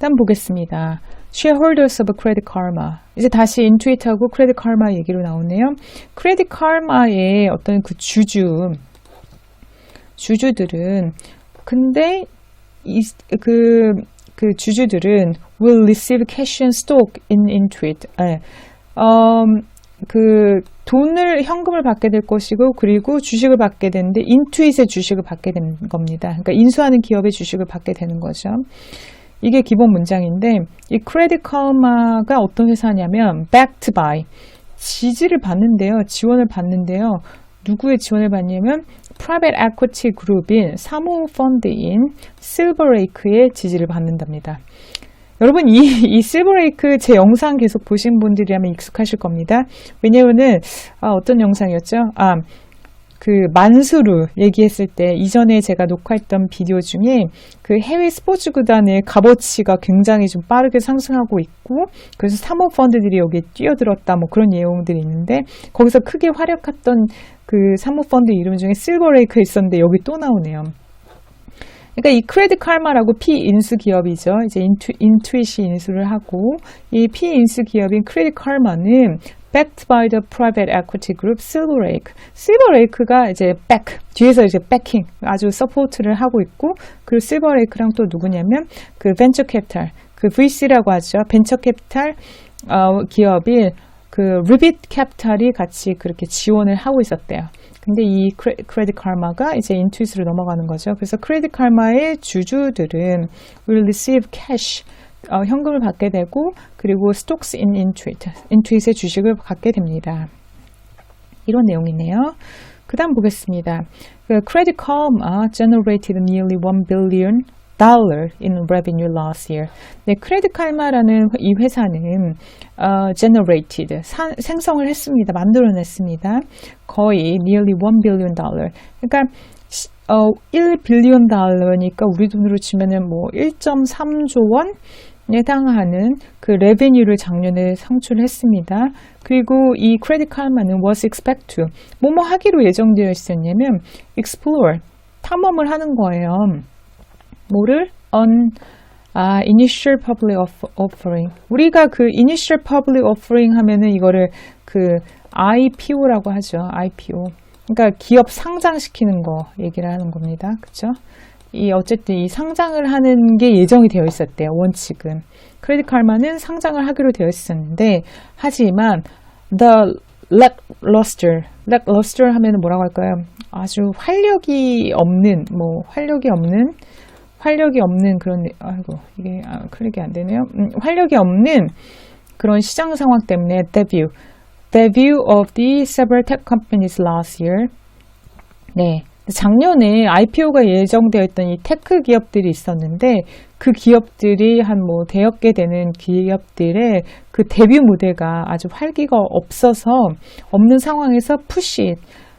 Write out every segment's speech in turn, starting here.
다음 보겠습니다. Shareholders of Credit Karma. 이제 다시 인투이트하고 크레딧 카르마 얘기로 나오네요. 크레딧 카르마의 어떤 그 주주, 주주들은 근데 이, 그, 그 주주들은 will receive cash and stock in Intuit. 예. 음, 그 돈을 현금을 받게 될 것이고 그리고 주식을 받게 되는데 인투잇의 주식을 받게 되는 겁니다. 그러니까 인수하는 기업의 주식을 받게 되는 거죠. 이게 기본 문장인데 이 크레딧 카마가 어떤 회사냐면 backed by 지지를 받는데요. 지원을 받는데요. 누구의 지원을 받냐면 프라이빗 에쿼티 그룹인 사모 펀드인 실버레이크의 지지를 받는답니다. 여러분 이, 이 실버레이크 제 영상 계속 보신 분들이라면 익숙하실 겁니다. 왜냐면은 아, 어떤 영상이었죠? 아, 그 만수르 얘기했을 때 이전에 제가 녹화했던 비디오 중에 그 해외 스포츠 구단의 값어치가 굉장히 좀 빠르게 상승하고 있고 그래서 사모 펀드들이 여기에 뛰어들었다 뭐 그런 내용들이 있는데 거기서 크게 활약했던 그 사모 펀드 이름 중에 실버레이크 있었는데 여기 또 나오네요. 그러니까 이 크레딧 칼마라고 피인수 기업이죠. 이제 인투, 인투잇이 인수를 하고 이 피인수 기업인 크레딧 칼마는 backed by the private equity group Silverlake. Silverlake가 이제 back 뒤에서 이제 backing 아주 서포트를 하고 있고 그리고 Silverlake랑 또 누구냐면 그 벤처 캐피탈 그 VC라고 하죠. 벤처 캐피탈 어, 기업인 그 리빗 캐피탈이 같이 그렇게 지원을 하고 있었대요. 근데 이 크레, 크레딧 카마가 이제 인투잇으로 넘어가는 거죠. 그래서 크레딧 카마의 주주들은 will receive cash 어, 현금을 받게 되고 그리고 stocks in Intuit, Intuit의 주식을 갖게 됩니다. 이런 내용이네요. 그 다음 보겠습니다. 그 Credit Karma generated nearly 1 billion dollar in revenue last year. 네, 크레딧 칼마라는 이 회사는 어, generated 사, 생성을 했습니다. 만들어냈습니다. 거의 nearly 1 billion dollar. 그러니까 어, 1 빌리언 달러니까 우리 돈으로 치면은 뭐 1.3조 원 해당하는 그 레베뉴를 작년에 상출했습니다. 그리고 이 크레딧 카마는 was expect to 뭐뭐 하기로 예정되어 있었냐면 explore 탐험을 하는 거예요. 뭐를 on 아, initial public offering. 우리가 그 initial public offering 하면은 이거를 그 IPO라고 하죠. IPO. 그러니까 기업 상장시키는 거 얘기를 하는 겁니다. 그쵸? 이 어쨌든 이 상장을 하는 게 예정이 되어 있었대요. 원칙은. 크레딧 칼마는 상장을 하기로 되어 있었는데 하지만 the lackluster, lackluster 하면은 뭐라고 할까요? 아주 활력이 없는 뭐 활력이 없는 활력이 없는 그런 아이고 이게 아, 클릭이 안 되네요. 음, 활력이 없는 그런 시장 상황 때문에 debut debut of the several tech companies last year. 네. 작년에 IPO가 예정되어 있던 이 테크 기업들이 있었는데 그 기업들이 한뭐개 되는 기업들의 그 데뷔 무대가 아주 활기가 없어서 없는 상황에서 푸시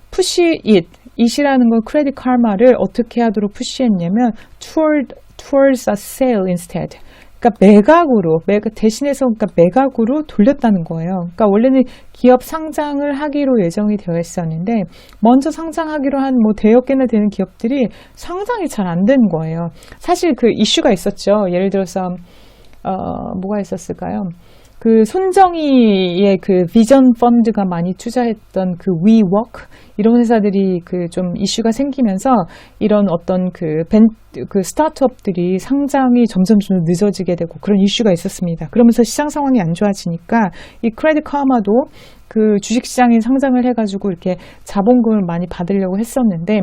푸시 잇 이시라는 건 크레딧 카마를 어떻게 하도록 푸시했냐면 toward, towards a sale instead. 그러니까 매각으로 매각 대신해서 그러니까 매각으로 돌렸다는 거예요. 그러니까 원래는 기업 상장을 하기로 예정이 되어 있었는데 먼저 상장하기로 한 뭐 대여 개나 되는 기업들이 상장이 잘 안 된 거예요. 사실 그 이슈가 있었죠. 예를 들어서 어 뭐가 있었을까요? 그 손정희의 그 비전 펀드가 많이 투자했던 그 위워크 이런 회사들이 그 좀 이슈가 생기면서 이런 어떤 그, 벤, 그 스타트업들이 상장이 점점 좀 늦어지게 되고 그런 이슈가 있었습니다. 그러면서 시장 상황이 안 좋아지니까 이 크레딧 카마도 그 주식시장에 상장을 해가지고 이렇게 자본금을 많이 받으려고 했었는데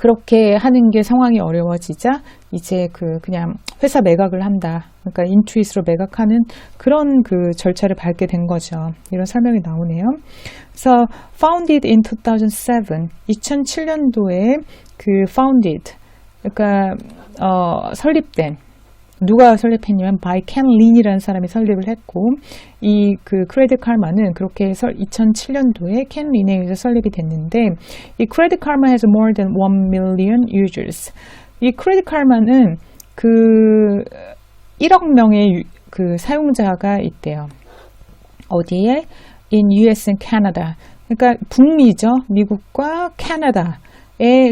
그렇게 하는 게 상황이 어려워지자 이제 그 그냥 회사 매각을 한다. 그러니까 인투잇으로 매각하는 그런 그 절차를 밟게 된 거죠. 이런 설명이 나오네요. 그래서 founded in 2007, 2007년도에 그 founded 그러니까 어, 설립된 누가 설립했냐면 바이 켄 린이라는 사람이 설립을 했고 이 그 크레딧 칼마는 그렇게 해서 2007년도에 켄 린에 의해서 설립이 됐는데 이 크레딧 칼마 has more than 1 million users. 이 크레딧 칼마는 그 1억 명의 그 사용자가 있대요. 어디에? In US and Canada. 그러니까 북미죠. 미국과 캐나다.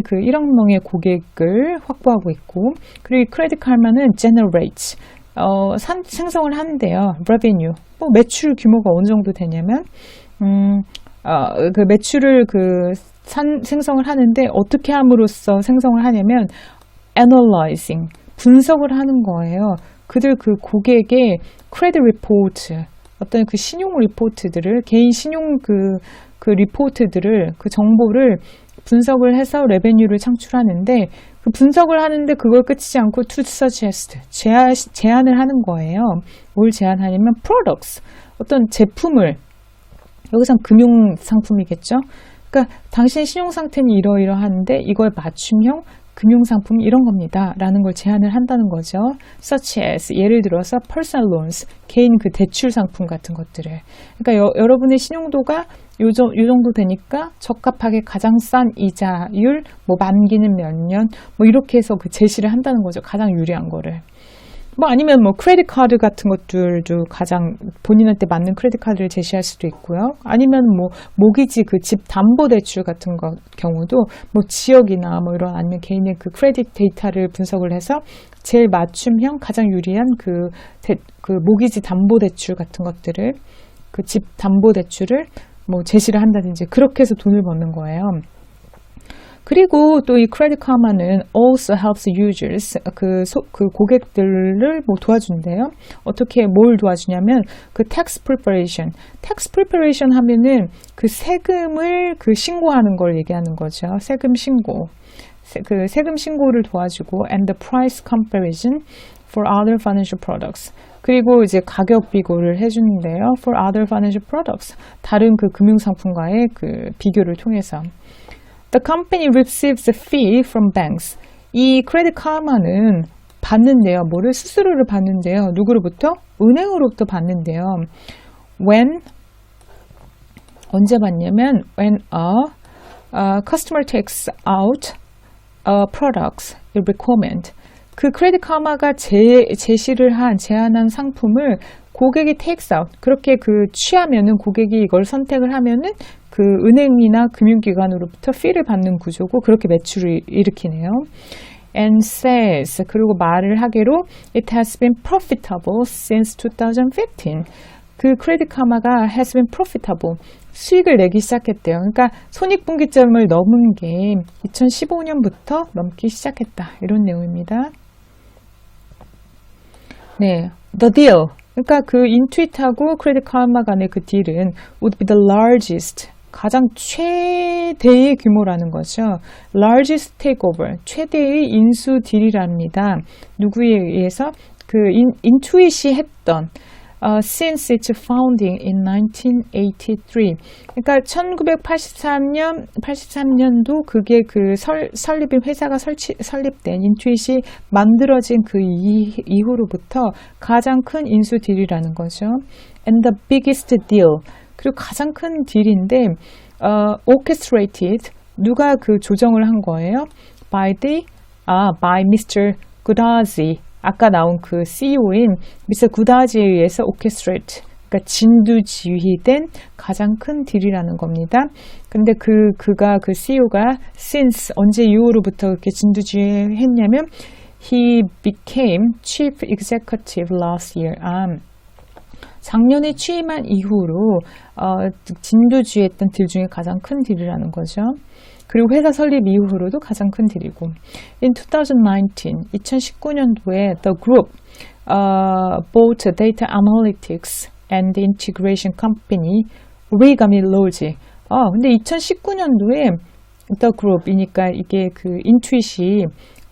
그 1억 명의 고객을 확보하고 있고 그리고 크레딧 칼마는 generates 어, 산, 생성을 하는데요. revenue. 뭐 매출 규모가 어느 정도 되냐면 음, 어, 그 매출을 그 산, 생성을 하는데 어떻게 함으로써 생성을 하냐면 analyzing 분석을 하는 거예요. 그들 그 고객의 크레딧 리포트 어떤 그 신용 리포트들을 개인 신용 그, 그 리포트들을 그 정보를 분석을 해서 레베뉴를 창출하는데 그 분석을 하는데 그걸 끝이지 않고 to suggest 제안, 제안을 하는 거예요. 뭘 제안하냐면 products 어떤 제품을 여기선 금융 상품이겠죠. 그러니까 당신 신용 상태는 이러이러한데 이거에 맞춤형 금융 상품 이런 겁니다. 라는 걸 제안을 한다는 거죠. such as 예를 들어서 personal loans 개인 그 대출 상품 같은 것들을 그러니까 여, 여러분의 신용도가 요, 정- 요 정도 되니까 적합하게 가장 싼 이자율 뭐 만기는 몇 년 뭐 이렇게 해서 그 제시를 한다는 거죠. 가장 유리한 거를. 뭐 아니면 뭐 크레딧 카드 같은 것들도 가장 본인한테 맞는 크레딧 카드를 제시할 수도 있고요. 아니면 뭐 모기지 그 집 담보 대출 같은 거 경우도 뭐 지역이나 뭐 이런 아니면 개인의 그 크레딧 데이터를 분석을 해서 제일 맞춤형 가장 유리한 그, 대, 그 모기지 담보 대출 같은 것들을 그 집 담보 대출을 뭐 제시를 한다든지 그렇게 해서 돈을 버는 거예요. 그리고 또 이 크레딧 카마는 also helps users 그, 소, 그 고객들을 뭐 도와준대요. 어떻게 뭘 도와주냐면 그 tax preparation, tax preparation 하면은 그 세금을 그 신고하는 걸 얘기하는 거죠. 세금 신고. 세, 그 세금 신고를 도와주고 and the price comparison for other financial products. 그리고 이제 가격 비교를 해주는데요. for other financial products. 다른 그 금융상품과의 그 비교를 통해서. The company receives a fee from banks. 이 크레딧 카마는 받는데요. 뭐를 수수료를 받는데요. 누구로부터? 은행으로부터 받는데요. When 언제 받냐면 when a, a customer takes out a product requirement. 그 크레딧 카마가 제, 제시를 한 제안한 상품을 고객이 takes out 그렇게 그 취하면은 고객이 이걸 선택을 하면은 그 은행이나 금융기관으로부터 fee를 받는 구조고 그렇게 매출을 일으키네요. And says 그리고 말을 하기로 it has been profitable since 2015. 그 크레딧 카마가 has been profitable 수익을 내기 시작했대요. 그러니까 손익분기점을 넘은 게 2015년부터 넘기 시작했다. 이런 내용입니다. 네, the deal. 그러니까 그 인투잇하고 크레딧 카마 간의 그 딜은 would be the largest. 가장 최대의 규모라는 거죠. largest takeover. 최대의 인수 딜이랍니다. 누구에 의해서? 그 인, 인투잇이 했던 어, since its founding in 1983. 그러니까 1983년 83년도 그게 그 설, 설립인 회사가 설치, 설립된 인투잇이 만들어진 그 이, 이후로부터 가장 큰 인수 딜이라는 거죠. And the biggest deal. 그리고 가장 큰 딜인데 어, orchestrated 누가 그 조정을 한 거예요? by the 아 by Mr. Gudazi 아까 나온 그 CEO인 미스터 구다지에 의해서 orchestrate 그러니까 진두지휘된 가장 큰 딜이라는 겁니다. 근데 그 그가 그 CEO가 since 언제 이후로부터 그렇게 진두지휘했냐면 he became chief executive last year. 아, 작년에 취임한 이후로 어, 진두지휘했던 딜 중에 가장 큰 딜이라는 거죠. 그리고 회사 설립 이후로도 가장 큰 딜이고. In 2019, 2019년도에 The Group uh, bought data analytics and integration company Origami Logi. 아, 근데 2019년도에 The Group이니까 이게 그 인투잇이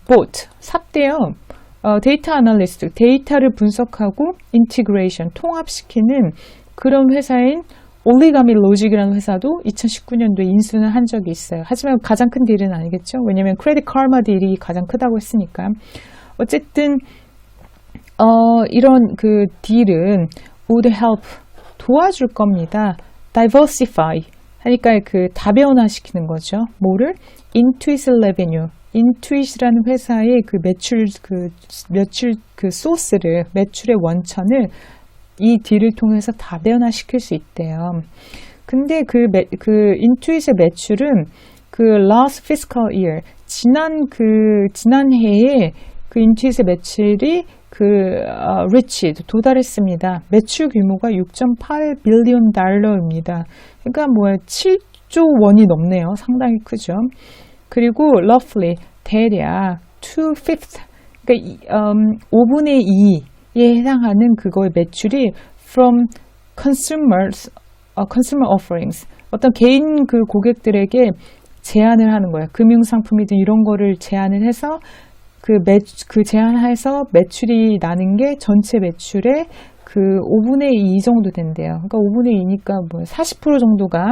bought 샀대요. 어, 데이터 아날리스트, 데이터를 분석하고 인티그레이션, 통합시키는 그런 회사인 올리가미 로직이라는 회사도 2019년도에 인수는 한 적이 있어요. 하지만 가장 큰 딜은 아니겠죠. 왜냐면 크레딧 카르마 딜이 가장 크다고 했으니까. 어쨌든 어, 이런 그 딜은 would help 도와줄 겁니다. diversify 하니까 그 다변화시키는 거죠. 뭐를? intuit revenue 인투잇이라는 회사의 그 매출 그 매출 그 소스를 매출의 원천을 이 딜을 통해서 다변화시킬 수 있대요. 근데 그, 매, 그 인투잇의 매출은 그 last fiscal year 지난 그 지난 해에 그 인투잇의 매출이 그그 어, reached 도달했습니다. 매출 규모가 6.8 빌리언 달러입니다. 그러니까 뭐 7조 원이 넘네요. 상당히 크죠. 그리고 roughly 대략 2 fifth 그러니까 이, 음, 5분의 2에 해당하는 그거의 매출이 from consumers 어, consumer offerings 어떤 개인 그 고객들에게 제안을 하는 거예요. 금융 상품이든 이런 거를 제안을 해서 그 매, 그 제안해서 매출이 나는 게 전체 매출의 그 5분의 2 정도 된대요. 그러니까 5분의 2니까 뭐 40% 정도가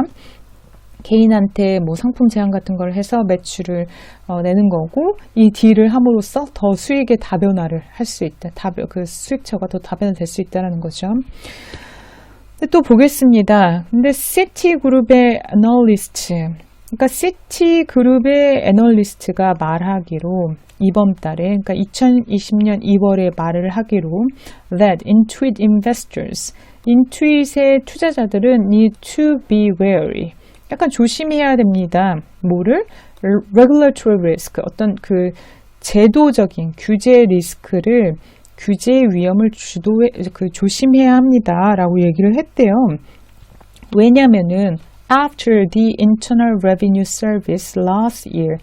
개인한테 뭐 상품 제안 같은 걸 해서 매출을 어, 내는 거고 이 딜을 함으로써 더 수익의 다변화를 할 수 있다. 다변 그 수익처가 더 다변화될 수 있다라는 거죠. 또 보겠습니다. 근데 시티 그룹의 애널리스트 그러니까 시티 그룹의 애널리스트가 말하기로 이번 달에 그러니까 2020년 2월에 말을 하기로 that Intuit investors 인투잇의 투자자들은 need to be wary 약간 조심해야 됩니다. 뭐를? regulatory risk 어떤 그 제도적인 규제 리스크를 규제 위험을 주도해 그 조심해야 합니다라고 얘기를 했대요. 왜냐면은 after the Internal Revenue Service last year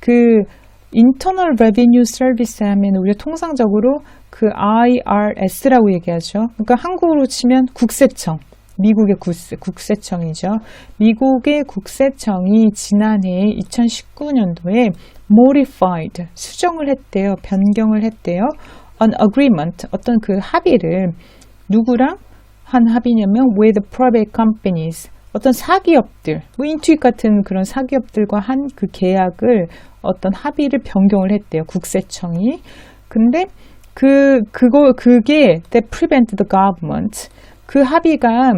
그 Internal Revenue Service 하면 우리가 통상적으로 그 IRS라고 얘기하죠. 그러니까 한국으로 치면 국세청. 미국의 국세, 국세청이죠. 미국의 국세청이 지난해 2019년도에 modified 수정을 했대요. 변경을 했대요. an agreement 어떤 그 합의를 누구랑 한 합의냐면 with private companies 어떤 사기업들, 뭐 인투잇 같은 그런 사기업들과 한 그 계약을 어떤 합의를 변경을 했대요. 국세청이. 근데 그 그거 그게 that prevent the government 그 합의가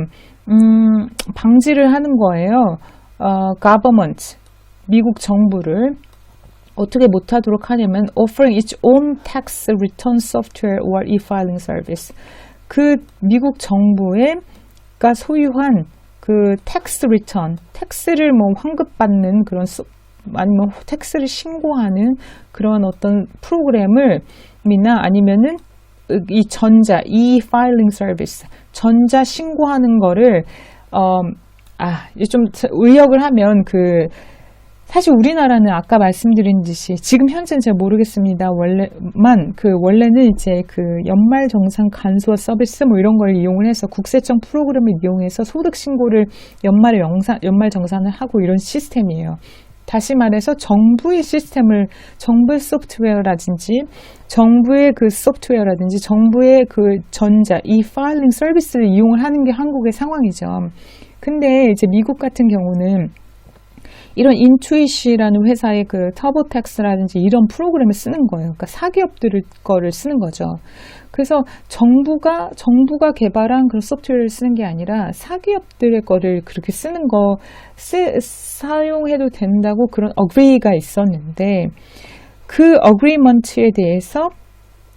음, 방지를 하는 거예요. 어, government 미국 정부를 어떻게 못하도록 하냐면 offering its own tax return software or e-filing service 그 미국 정부가 소유한 그 텍스 리턴, 텍스를 뭐 환급받는 그런 소, 아니면 텍스를 신고하는 그런 어떤 프로그램을 이나 아니면은 이 전자 이 파일링 서비스 전자 신고하는 거를 어 아 좀 의역을 하면 그 사실 우리나라는 아까 말씀드린 듯이 지금 현재는 잘 모르겠습니다. 원래만 그 원래는 이제 그 연말 정산 간소화 서비스 뭐 이런 걸 이용을 해서 국세청 프로그램을 이용해서 소득 신고를 연말에 영상 연말 정산을 하고 이런 시스템이에요. 다시 말해서 정부의 시스템을 정부의 소프트웨어라든지 정부의 그 소프트웨어라든지 정부의 그 전자 이 파일링 서비스를 이용을 하는 게 한국의 상황이죠. 근데 이제 미국 같은 경우는 이런 인투이시라는 회사의 그 터보텍스라든지 이런 프로그램을 쓰는 거예요. 그러니까 사기업들 거를 쓰는 거죠. 그래서 정부가 정부가 개발한 그런 소프트웨어를 쓰는 게 아니라 사기업들의 거를 그렇게 쓰는 거 쓰, 사용해도 된다고 그런 어그리가 있었는데 그 어그리먼트에 대해서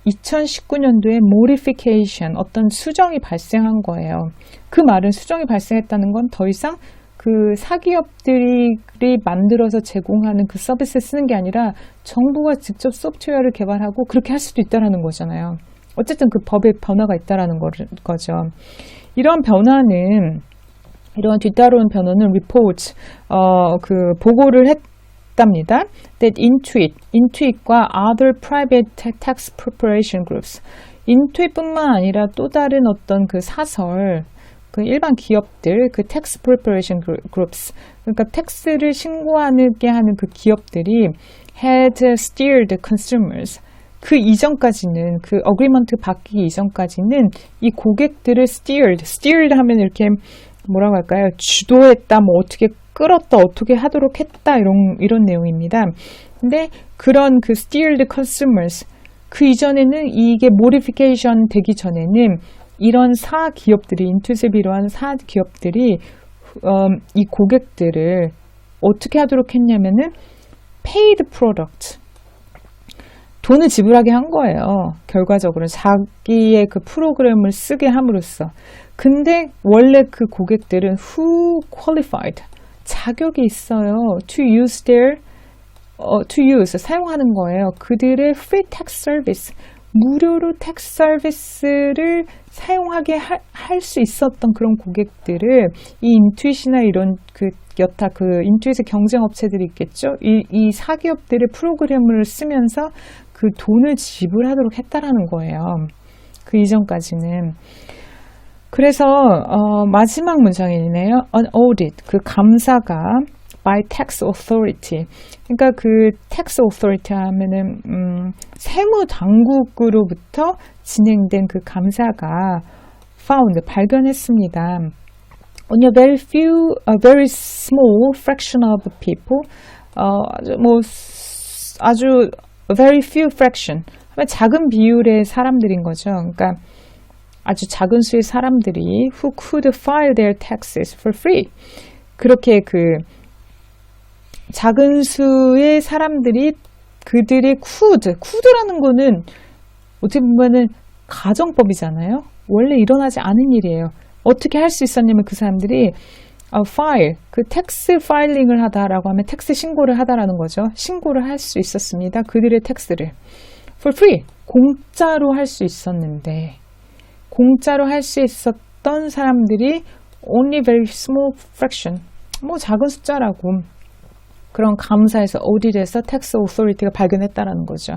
2019년도에 modification 어떤 수정이 발생한 거예요. 그 말은 수정이 발생했다는 건 더 이상 그 사기업들이 만들어서 제공하는 그 서비스 쓰는 게 아니라 정부가 직접 소프트웨어를 개발하고 그렇게 할 수도 있다라는 거잖아요. 어쨌든 그 법에 변화가 있다라는 거죠. 이런 변화는 이러한 뒤따르는 변화는 report 어, 그 보고를 했 답니다. That Intuit, Intuit과 other private tax preparation groups, 인투잇뿐만 아니라 또 다른 어떤 그 사설 그 일반 기업들, 그 tax preparation 그러니까 텍스를 신고하게 하는 그 기업들이 had steered consumers. 그 이전까지는 그 어그리먼트 바뀌기 이전까지는 이 고객들을 steered, steered 하면 이렇게 뭐라고 할까요? 주도했다, 뭐 어떻게 끌었다, 어떻게 하도록 했다 이런 이런 내용입니다. 근데 그런 그 steered consumers 그 이전에는 이게 modification 되기 전에는 이런 사 기업들이 인투스에 비롯한 사 기업들이 음, 이 고객들을 어떻게 하도록 했냐면은 paid product 돈을 지불하게 한 거예요. 결과적으로 자기의 그 프로그램을 쓰게 함으로써. 근데 원래 그 고객들은 who qualified 자격이 있어요. to use their 어, to use 사용하는 거예요. 그들의 free tax service 무료로 텍스 서비스를 사용하게 할 수 있었던 그런 고객들을 이 인투잇이나 이런 그 여타 그 인투잇의 경쟁 업체들이 있겠죠. 이, 이 사기업들의 프로그램을 쓰면서 그 돈을 지불하도록 했다라는 거예요. 그 이전까지는. 그래서 어, 마지막 문장이네요. An audit, 그 감사가 by tax authority. 그러니까 그 tax authority 하면은 음, 세무 당국으로부터 진행된 그 감사가 found 발견했습니다. On a very few, a very small fraction of people, 어, 뭐 아주 very few fraction, 작은 비율의 사람들인 거죠. 그러니까 아주 작은 수의 사람들이 who could file their taxes for free. 그렇게 그 작은 수의 사람들이 그들의 could, could라는 거는 어떻게 보면은 가정법이잖아요. 원래 일어나지 않은 일이에요. 어떻게 할 수 있었냐면 그 사람들이 어, 파일, 그 텍스 파일링을 하다라고 하면 텍스 신고를 하다라는 거죠. 신고를 할 수 있었습니다. 그들의 텍스를. for free. 공짜로 할 수 있었는데, 공짜로 할 수 있었던 사람들이 only very small fraction. 뭐 작은 숫자라고. 그런 감사에서 오디트에서 텍스 오소리티가 발견했다라는 거죠.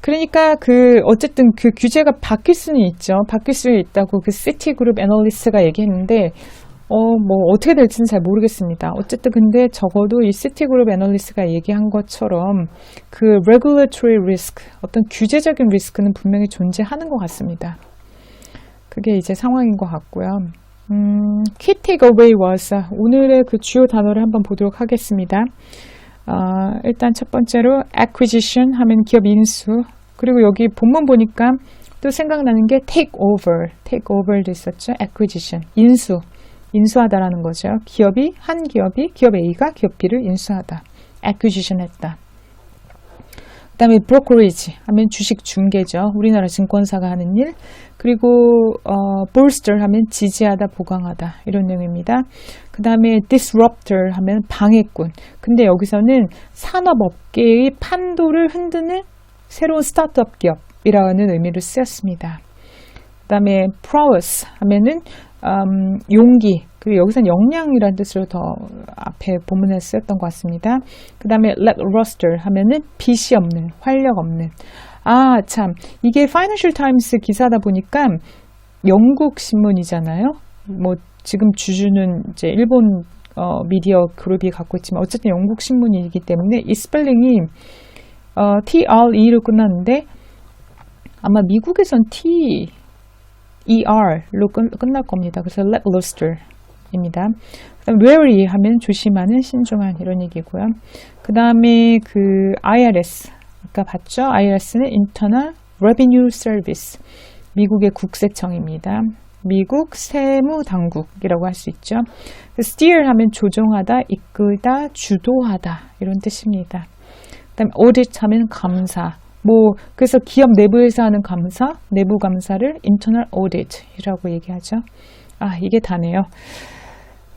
그러니까 그 어쨌든 그 규제가 바뀔 수는 있죠. 바뀔 수 있다고 그 시티 그룹 애널리스트가 얘기했는데 어 뭐 어떻게 될지는 잘 모르겠습니다. 어쨌든 근데 적어도 이 시티 그룹 애널리스트가 얘기한 것처럼 그 regulatory risk 어떤 규제적인 리스크는 분명히 존재하는 것 같습니다. 그게 이제 상황인 것 같고요. 음, key takeaway was 오늘의 그 주요 단어를 한번 보도록 하겠습니다. 어, 일단 첫 번째로 acquisition 하면 기업 인수 그리고 여기 본문 보니까 또 생각나는 게 take over, take over도 있었죠. acquisition, 인수, 인수하다라는 거죠. 기업이 한 기업이 기업 A가 기업 B를 인수하다, acquisition 했다. 그다음에 brokerage 하면 주식 중개죠. 우리나라 증권사가 하는 일. 그리고 어, bolster 하면 지지하다, 보강하다 이런 내용입니다. 그 다음에 disruptor 하면 방해꾼. 근데 여기서는 산업업계의 판도를 흔드는 새로운 스타트업 기업이라는 의미를 쓰였습니다. 그 다음에 prowess 하면은 음, 용기 그리고 여기서는 역량이라는 뜻으로 더 앞에 본문에 쓰였던 것 같습니다. 그 다음에 lackluster 하면은 빛이 없는, 활력 없는. 아, 참. 이게 파이낸셜 타임스 기사다 보니까 영국 신문이잖아요. 뭐 지금 주주는 이제 일본 어, 미디어 그룹이 갖고 있지만 어쨌든 영국 신문이기 때문에 이 스펠링이 어, TRE로 끝났는데 아마 미국에선 T ER로 끝, 끝날 겁니다. 그래서 lackluster 입니다. 그다음 wary 하면 조심하는, 신중한 이런 얘기고요. 그 다음에 그 IRS 아까 봤죠? IRS는 Internal Revenue Service 미국의 국세청입니다. 미국 세무당국이라고 할 수 있죠. steer 하면 조종하다, 이끌다, 주도하다 이런 뜻입니다. 그다음 audit 하면 감사. 뭐 그래서 기업 내부에서 하는 감사, 내부 감사를 internal audit이라고 얘기하죠. 아 이게 다네요.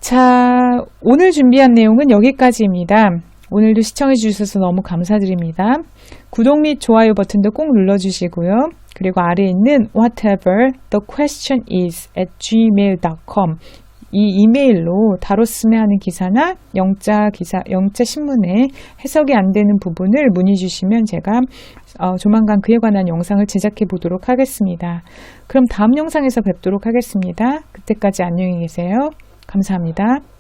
자 오늘 준비한 내용은 여기까지입니다. 오늘도 시청해 주셔서 너무 감사드립니다. 구독 및 좋아요 버튼도 꼭 눌러주시고요. 그리고 아래에 있는 whatever the question is at gmail.com 이 이메일로 다뤘으면 하는 기사나 영자 기사, 영자 신문에 해석이 안 되는 부분을 문의 주시면 제가 어, 조만간 그에 관한 영상을 제작해 보도록 하겠습니다. 그럼 다음 영상에서 뵙도록 하겠습니다. 그때까지 안녕히 계세요. 감사합니다.